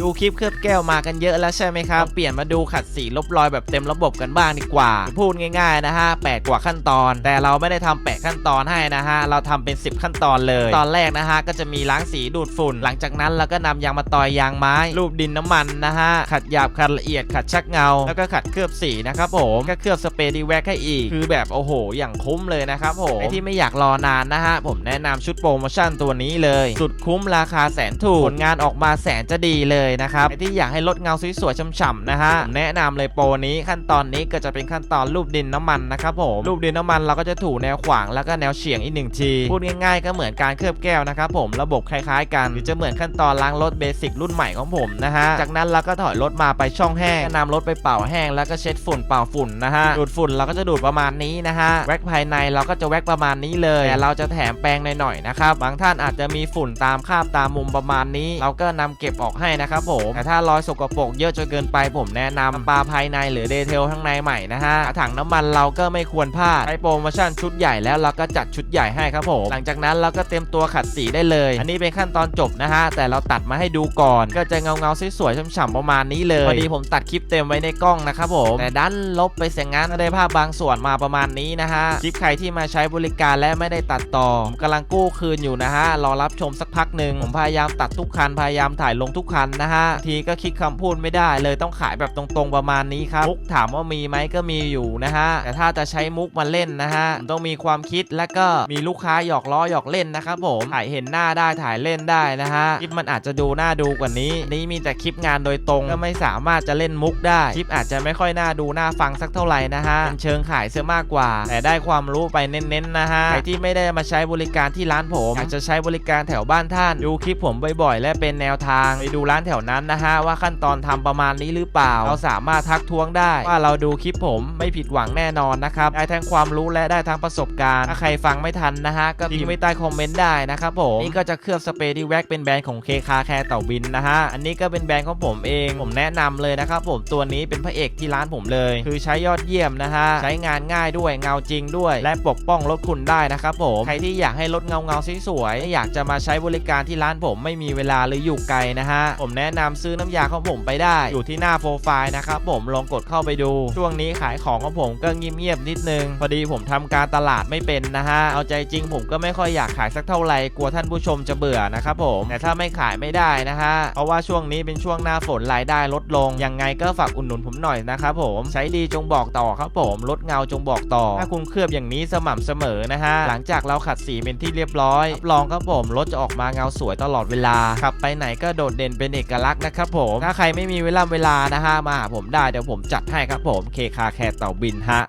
ดูคลิปเคลือบแก้วมากันเยอะแล้วใช่ไหมครับ เปลี่ยนมาดูขัดสีลบรอยแบบเต็มระบบกันบ้างดีกว่า พูดง่ายๆนะฮะแปดกว่าขั้นตอน แต่เราไม่ได้ทำแปดขั้นตอนให้นะฮะ เราทำเป็น 10 ขั้นตอนเลย ตอนแรกนะฮะก็จะมีล้างสีดูดฝุ่น หลังจากนั้นเราก็นำยางมาตอยยางไม้ รูปดินน้ำมันนะฮะ ขัดหยาบขัดละเอียดขัดชักเงา แล้วก็ขัดเคลือบสีนะครับผมก็เคลือบสเปรย์ดีแว็กให้อีก คือแบบโอ้โห อย่างคุ้มเลยนะครับผมไอที่ไม่อยากรอนานนะฮะผมแนะนำชุดโปรโมชั่นตัวนี้เลย สุดคุ้มราคาแสนถูกผลงานออกมาแสนจะดีเลยนะครับที่อยากให้ลดเงาสวยๆช่ำๆนะฮะแนะนำเลยโปรนี้ขั้นตอนนี้ก็จะเป็นขั้นตอนรูปดินน้ำมันนะครับผมรูปดินน้ำมันเราก็จะถูแนวขวางแล้วก็แนวเฉียงอีกหนึ่งทีพูดง่ายๆก็เหมือนการเคลือบแก้วนะครับผมระบบคล้ายๆ กันหรือจะเหมือนขั้นตอนล้างรถเบสิกรุ่นใหม่ของผมนะฮะจากนั้นเราก็ถอยรถมาไปช่องแห้งก็นำรถไปเป่าแห้งแล้วก็เช็ดฝุ่นเป่าฝุ่นนะฮะดูดฝุ่นเราก็จะดูดประมาณนี้นะฮะแว็กภายในเราก็จะแว็กประมาณนี้เลยแต่เราจะแถมแปรงหน่อยๆนะครับบางท่านอาจจะมีฝุ่นตามคาบตามมุมประมาณนี้ เราก็นำเก็บออกให้นะครับผมแต่ถ้ารอยสกปรกเยอะจนเกินไปผมแนะนำปลาภายในหรือเดเทลข้างในใหม่นะฮะถังน้ำมันเราก็ไม่ควรพลาดใช้โปรโมชั่นชุดใหญ่แล้วเราก็จัดชุดใหญ่ให้ครับผมหลังจากนั้นเราก็เตรียมตัวขัดสีได้เลย อันนี้เป็นขั้นตอนจบนะฮะแต่เราตัดมาให้ดูก่อน ก็จะเงาเงาๆสวยๆฉ่ำๆประมาณนี้เลยพอดีผมตัดคลิปเต็มไว้ในกล้องนะครับผมแต่ดันลบไปเสียงงั้นก็ได้ภาพบางส่วนมาประมาณนี้นะฮะคลิปใครที่มาใช้บริการและไม่ได้ตัดต่อผมกำลังกู้คืนอยู่นะฮะรอรับชมสักพักหนึ่งผมพยายามตัดทุกคันพยายามถ่ายลงทุกคันนะฮะทีก็คิดคำพูดไม่ได้ เลยต้องขายแบบตรงๆประมาณนี้ครับมุกถามว่ามีไหมก็มีอยู่นะฮะแต่ถ้าจะใช้มุกมาเล่นนะฮะผมต้องมีความคิดและก็มีลูกค้าหยอกล้อหยอกเล่นนะครับผมถ่ายเห็นหน้าได้ถ่ายเล่นได้นะฮะคลิปมันอาจจะดูน่าดูกว่านี้ นี้มีแต่คลิปงานโดยตรงก็ไม่สามารถจะเล่นมุกได้คลิปอาจจะไม่ค่อยน่าดูน่าฟังสักเท่าไหร่นะฮะเป็นเชิงขายเสียมากกว่า แต่ได้ความรู้ไปเน้นๆนะฮะใครที่ไม่ได้มาใช้บริการที่ร้านผมอยากจะใช้บริการแถวบ้านท่าน ดูคลิปผมบ่อยๆ และเป็นแนวทางไปดูร้านแถวนั้นนะฮะว่าขั้นตอนทำประมาณนี้หรือเปล่า เราสามารถทักท้วงได้ว่าเราดูคลิปผมไม่ผิดหวังแน่นอนนะครับได้ทั้งความรู้และได้ทั้งประสบการณ์ ถ้าใครฟังไม่ทันนะฮะก็พิมพ์ไว้ใต้คอมเมนต์ได้นะครับผมนี่ก็จะเคลือบสเปรย์ที่แว็กเป็นแบรนด์ของเคคาแคร์เต่าบินนะฮะอันนี้ก็เป็นแบรนด์ของผมเองผมแนะนำเลยนะครับผมตัวนี้เป็นพระเอกที่ร้านผมเลย คือใช้ยอดเยี่ยมนะฮะใช้งานง่ายด้วยเงาจริงด้วย และปกป้องรถคุณได้นะครับผมใครที่อยากให้รถเงาเงาสวยๆอยากจะมาใช้บริการที่ร้านผมไม่มีเวลาหรืออยู่ไกลนะฮะผมแนะนะนำซื้อน้ำยาของผมไปได้ อยู่ที่หน้าโปรไฟล์นะครับผมลองกดเข้าไปดู ช่วงนี้ขายของของผมก็เงียบๆนิดนึง พอดีผมทำการตลาดไม่เป็นนะฮะเอาใจจริงผมก็ไม่ค่อยอยากขายสักเท่าไหร่กลัวท่านผู้ชมจะเบื่อนะครับผมแต่ถ้าไม่ขายไม่ได้นะฮะเพราะว่าช่วงนี้เป็นช่วงหน้าฝนรายได้ลดลงยังไงก็ฝากอุดหนุนผมหน่อยนะครับผมใช้ดีจงบอกต่อครับผมลดเงาจงบอกต่อ ถ้าคุณเคลือบอย่างนี้สม่ำเสมอนะฮะหลังจากเราขัดสีเป็นที่เรียบร้อยรับรองครับผมรถจะออกมาเงาสวยตลอดเวลาขับไปไหนก็โดดเด่นเป็นเอกกลักษณ์นะครับผมถ้าใครไม่มีเวลาเวลานะฮะมาหาผมได้เดี๋ยวผมจัดให้ครับผมเคคาแคร์เต่าบินฮะ